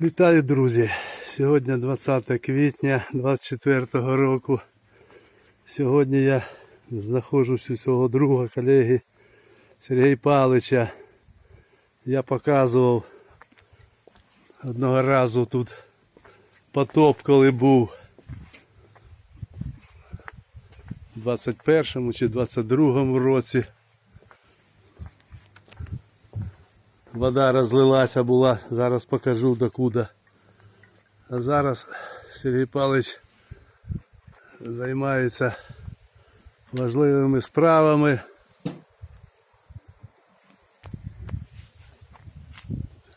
Вітаю, друзі! Сьогодні 20 квітня 24 року. Сьогодні я знаходжусь у свого друга, колеги Сергія Палича. Я показував одного разу тут потоп, коли був у 21 чи 22 році. Вода розлилася була, зараз покажу докуди. А зараз Сергій Павлович займається важливими справами.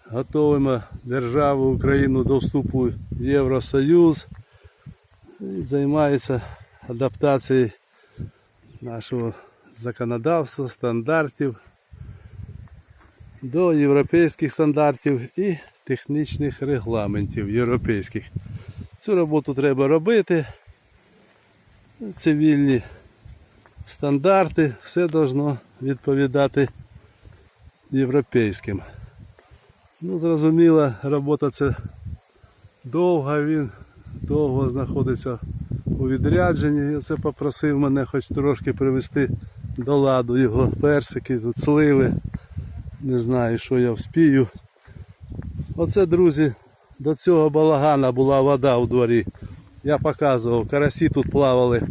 Готуємо державу Україну до вступу в Євросоюз. І займається адаптацією нашого законодавства, стандартів до європейських стандартів і технічних регламентів європейських. Цю роботу треба робити. Цивільні стандарти, все должно відповідати європейським. Ну, зрозуміло, робота це довга, він довго знаходиться у відрядженні. Я це попросив мене хоч трошки привести до ладу його персики, тут сливи. Не знаю, що я вспію. Оце, друзі, до цього балагана була вода у дворі. Я показував, карасі тут плавали.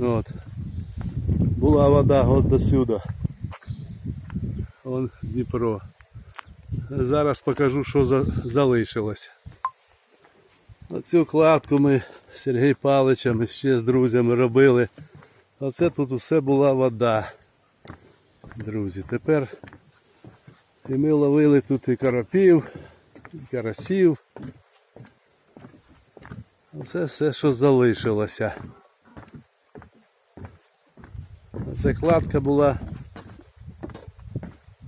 От. Була вода от до сюди. Вон Дніпро. Зараз покажу, що за... залишилося. Оцю кладку ми з Сергієм Паличем ще з друзями робили. Оце тут усе була вода. Друзі, тепер і ми ловили тут і карапів, і карасів. Оце все, що залишилося. Це кладка була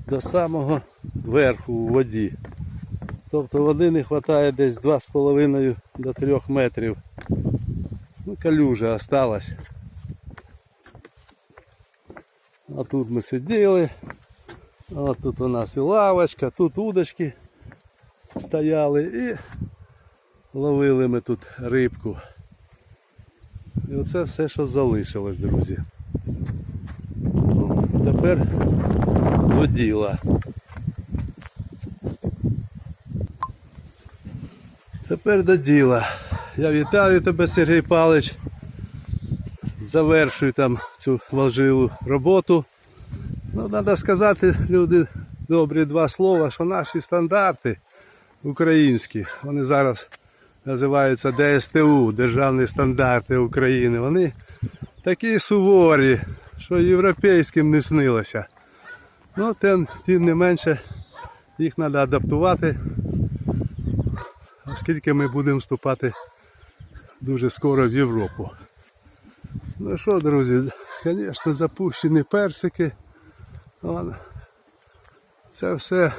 до самого верху у воді. Тобто води не вистачає десь 2,5 до 3 метрів. Ну, калюжа осталась. А тут ми сиділи. От тут у нас і лавочка, тут удочки стояли і ловили ми тут рибку. І оце все, що залишилось, друзі. Тепер до діла. Тепер до діла. Я вітаю тебе, Сергій Павлович. Завершую там цю важливу роботу. Ну, треба сказати, люди добрі два слова, що наші стандарти українські, вони зараз називаються ДСТУ, Державні стандарти України. Вони такі суворі, що європейським не снилося. Ну, тим, тим не менше їх треба адаптувати, оскільки ми будемо вступати дуже скоро в Європу. Ну що, друзі, звісно, запущені персики. Вон. Це все,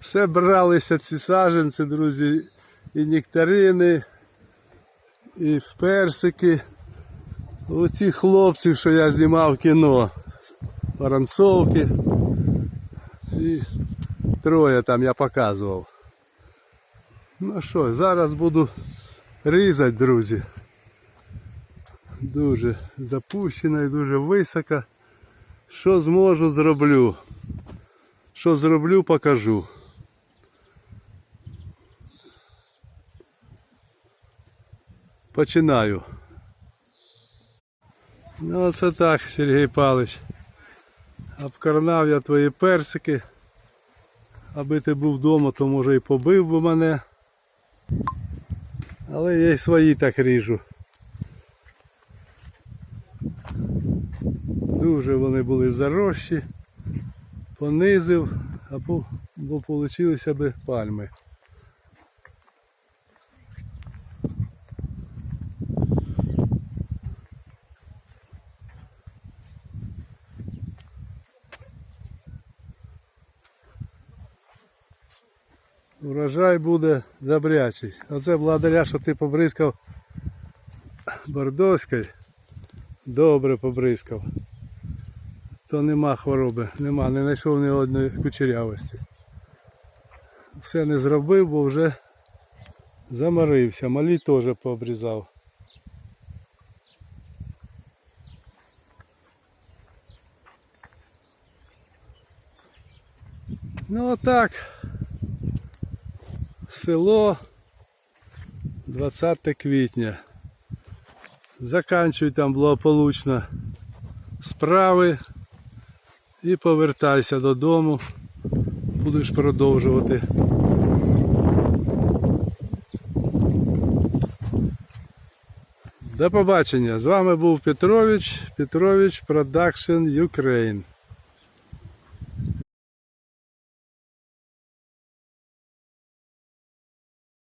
все бралися ці саженці, друзі, і нектарини, і персики. Оці хлопці, що я знімав кіно, воронцовки. І троє там я показував. Ну що, зараз буду різати, друзі. Дуже запущено і дуже високо. Що зможу, зроблю. Що зроблю, покажу. Починаю. Ну оце так, Сергій Павлович. Обкарнав я твої персики. Аби ти був вдома, то може і побив би мене. Але я й свої так ріжу. Дуже вони були зарощі, понизив, бо получилися би пальми. Урожай буде добрячий. Оце благодаря, що ти побризкав бордоською. Добре побризкав. То нема хвороби, нема, не знайшов ні одної кучерявості. все не зробив, бо вже заморився. Малі теж пообрізав. Ну отак. Село 20 квітня. Заканчуй там благополучно справи і повертайся додому. Будеш продовжувати. До побачення. З вами був Петрович, Петрович Продакшн Ukraine.